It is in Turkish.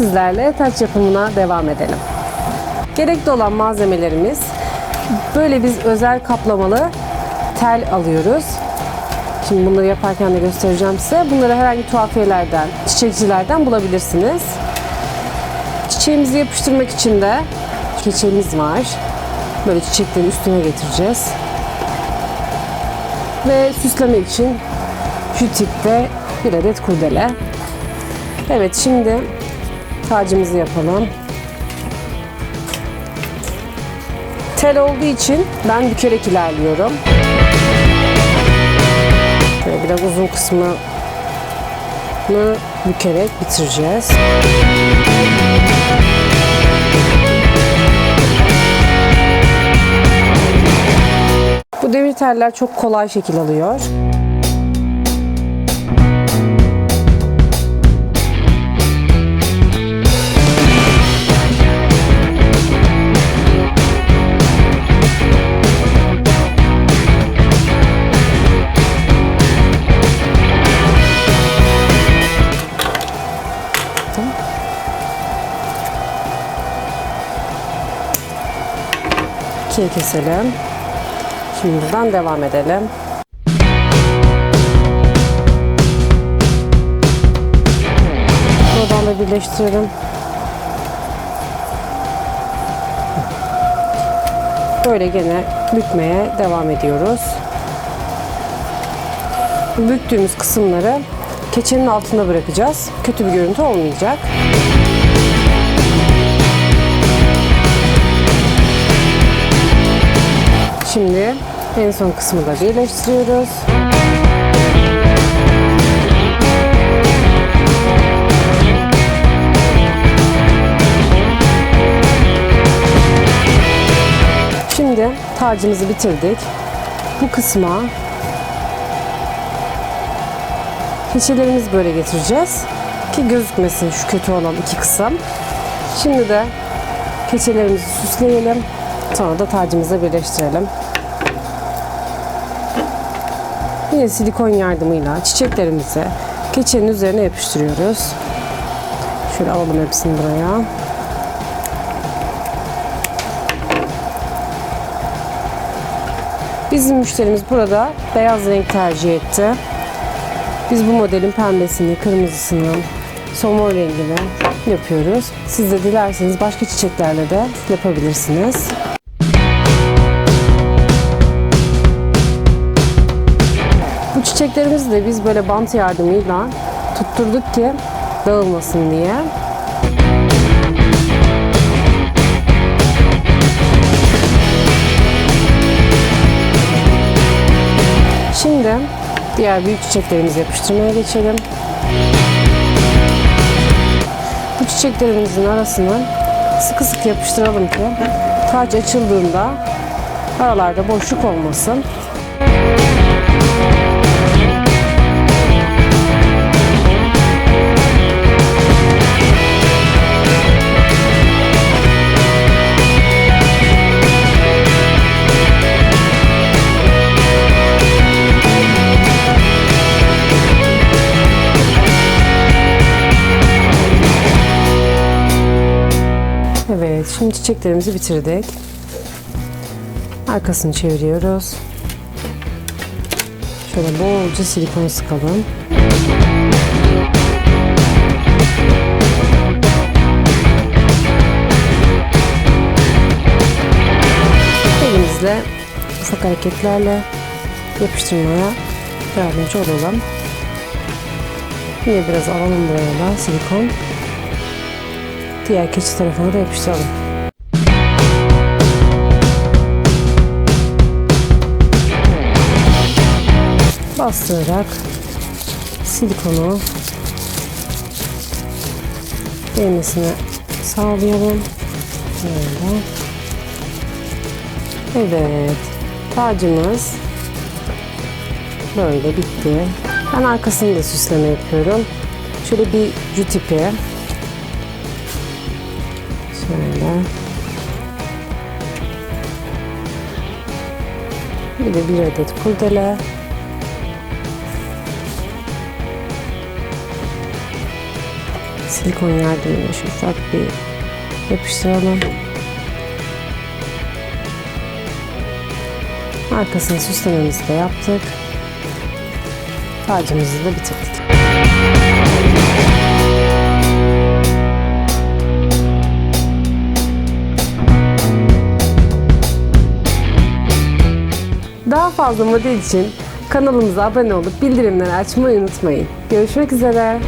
sizlerle taç yapımına devam edelim. Gerekli olan malzemelerimiz böyle biz özel kaplamalı tel alıyoruz. Şimdi bunları yaparken de göstereceğim size. Bunları herhangi tuhafiyelerden, çiçekçilerden bulabilirsiniz. Çiçeğimizi yapıştırmak için de keçemiz var. Böyle çiçeklerin üstüne getireceğiz. Ve süslemek için şu tipte bir adet kurdele. Evet şimdi tacımızı yapalım. Tel olduğu için ben bükerek ilerliyorum. Şöyle biraz uzun kısmını bükerek bitireceğiz. Bu demir teller çok kolay şekil alıyor. İkiye keselim. Şimdi buradan devam edelim. Buradan da birleştirelim. Böyle gene bükmeye devam ediyoruz. Büktüğümüz kısımları keçenin altına bırakacağız. Kötü bir görüntü olmayacak. Şimdi en son kısmı da birleştiriyoruz. Şimdi tacımızı bitirdik. Bu kısma keçelerimizi böyle getireceğiz ki gözükmesin şu kötü olan iki kısım. Şimdi de keçelerimizi süsleyelim. Sonra da tacımızla birleştirelim. Yine silikon yardımıyla çiçeklerimizi keçenin üzerine yapıştırıyoruz. Şöyle alalım hepsini buraya. Bizim müşterimiz burada beyaz renk tercih etti. Biz bu modelin pembesini, kırmızısını, somon rengini yapıyoruz. Siz de dilerseniz başka çiçeklerle de yapabilirsiniz. Çiçeklerimizi de biz böyle bant yardımıyla tutturduk ki dağılmasın diye. Şimdi diğer büyük çiçeklerimizi yapıştırmaya geçelim. Bu çiçeklerimizin arasını sıkı sıkı yapıştıralım ki taç açıldığında aralarda boşluk olmasın. Evet, şimdi çiçeklerimizi bitirdik. Arkasını çeviriyoruz. Şöyle bolca silikon sıkalım. Elimizle ufak hareketlerle yapıştırmaya yardımcı olalım. Yine biraz alalım buraya da silikon. Diğer keçi tarafına da yapıştıralım. Bastırarak silikonu değmesini sağlayalım. Böyle. Evet. Tacımız böyle bitti. Ben arkasını da süsleme yapıyorum. Şöyle bir tipi Şöyle. Bir de bir adet kurdele. Silikon yardımıyla şu ufak bir yapıştıralım. Arkasını süslememizi de yaptık. Tacımızı da bitirdik. Daha fazla model için kanalımıza abone olup bildirimleri açmayı unutmayın. Görüşmek üzere.